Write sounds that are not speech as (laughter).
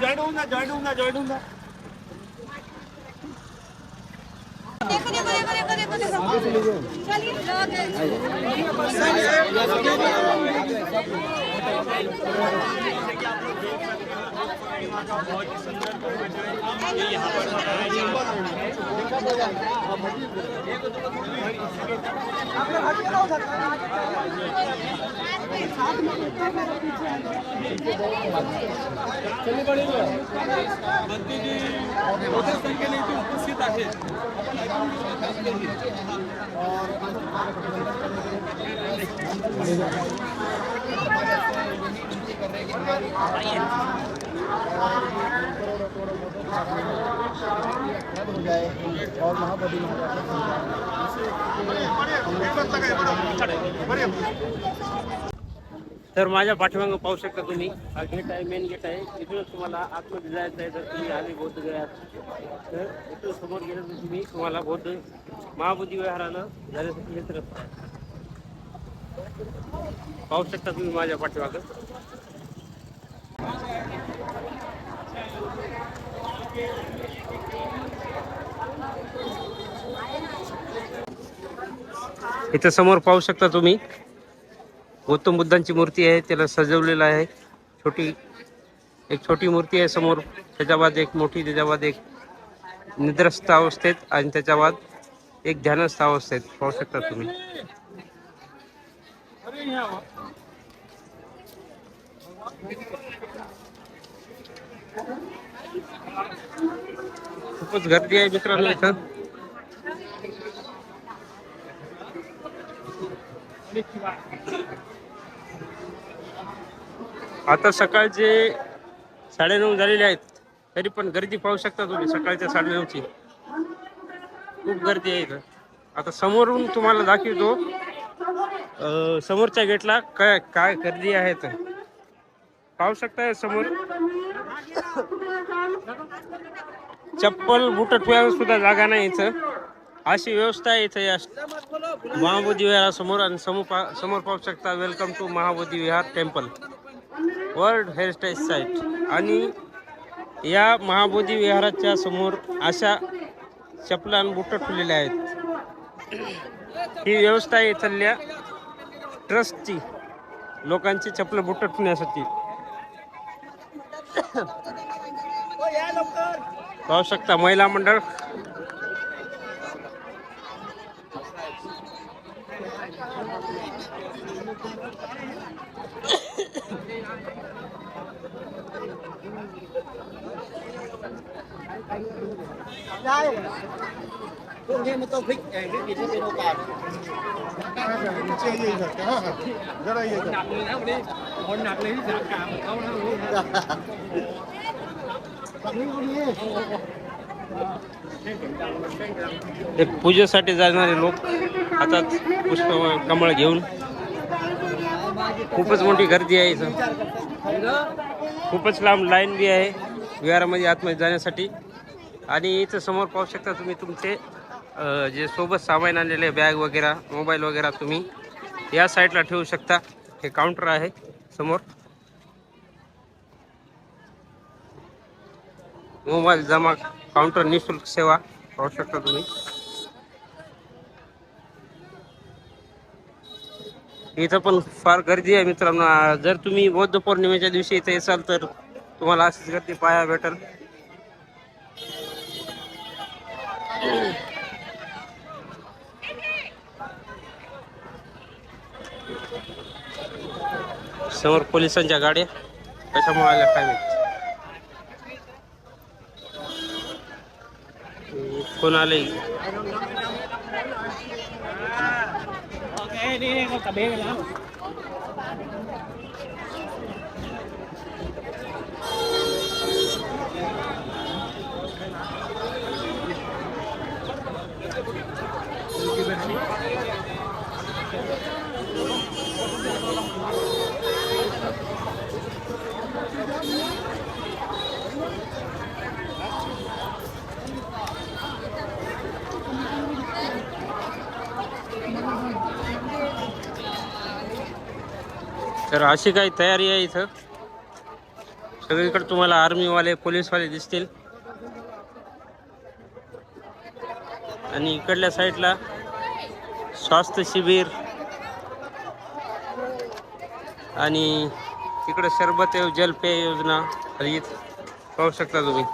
Join होऊन जा join होऊन जा जॉईन होऊन जा देखो देखो देखो देखो देखो देखो चलिए मोठ्या संख्येने इथे उपस्थित आहेत आपण तर माझ्या पाठीमागं पाहू शकता तुम्ही. हा गेट आहे मेन गेट आहे. इथूनच तुम्हाला आतमध्ये जायचं आहे जर तुम्ही आले बौद्ध गयात तर इथून समोर गेलं तर तुम्ही तुम्हाला बौद्ध महाबुद्धी विहारानं जाण्यासाठी येत रस्ता पाहू शकता तुम्ही माझ्या पाठीमागं. इथं समोर पाहू शकता तुम्ही. गौतम बुद्धांची मूर्ती आहे त्याला सजवलेलं आहे. छोटी एक छोटी मूर्ती आहे समोर. त्याच्या बाद एक मोठी त्याच्या बाद एक निद्रस्थ अवस्थेत आणि त्याच्या बाद एक ध्यानस्थ अवस्थेत. पाहू शकता तुम्ही. खूपच गर्दी आहे मित्रांनो इथं. आता सकाळचे साडेनऊ झालेले आहेत. तरी पण गर्दी पाहू शकता तुम्ही सकाळच्या साडेनऊची. खूप गर्दी आहे इथं. आता समोरून तुम्हाला दाखवतो. समोरच्या गेटला काय काय गर्दी आहे तर पाहू शकता समोर? चप्पल बुट ठेवायला सुद्धा जागा नाही इथं. अशी व्यवस्था आहे इथं या महाबोधी विहारासमोर आणि समोर समोर पाहू शकता welcome to Mahabodhi Vihar temple world heritage site आणि या महाबोधी विहाराच्या समोर अशा चपला आणि बुट ठेवलेल्या आहेत. ही व्यवस्था आहे इथल्या ट्रस्टची लोकांची चपलं बुट ठेवण्यासाठी. पाहू शकता महिला मंडळ (laughs) हे पूजेसाठी जाणारे लोक हातात पुष्प कमळ घेऊन खूपच मोठी गर्दी आहे इथं. खूपच लांब लाईन बी आहे विहारामध्ये आतमध्ये जाण्यासाठी. आणि इथं समोर पाहू शकता तुम्ही तुमचे जे सोबत सामान आणलेले बॅग वगैरे मोबाईल वगैरे तुम्ही या साईडला ठेवू शकता. हे काउंटर आहे समोर. मोबाईल जमा काउंटर निशुल्क सेवा पाहू शकता तुम्ही. इथं पण फार गर्दी आहे मित्रांनो. जर तुम्ही बौद्ध पौर्णिमेच्या दिवशी इथे असाल तर तुम्हाला अशीच गर्दी पाया भेटेल. समोर पोलिसांच्या गाड्या कशामुळे आल्या काय la ley. Thank you. तर अशी काही तयारी आहे इथं. सगळीकडे तुम्हाला आर्मीवाले पोलीसवाले दिसतील. आणि इकडल्या साईडला स्वास्थ्य शिबिर आणि तिकडं सरबत जलपेय योजना. हरित पाहू शकता तुम्ही.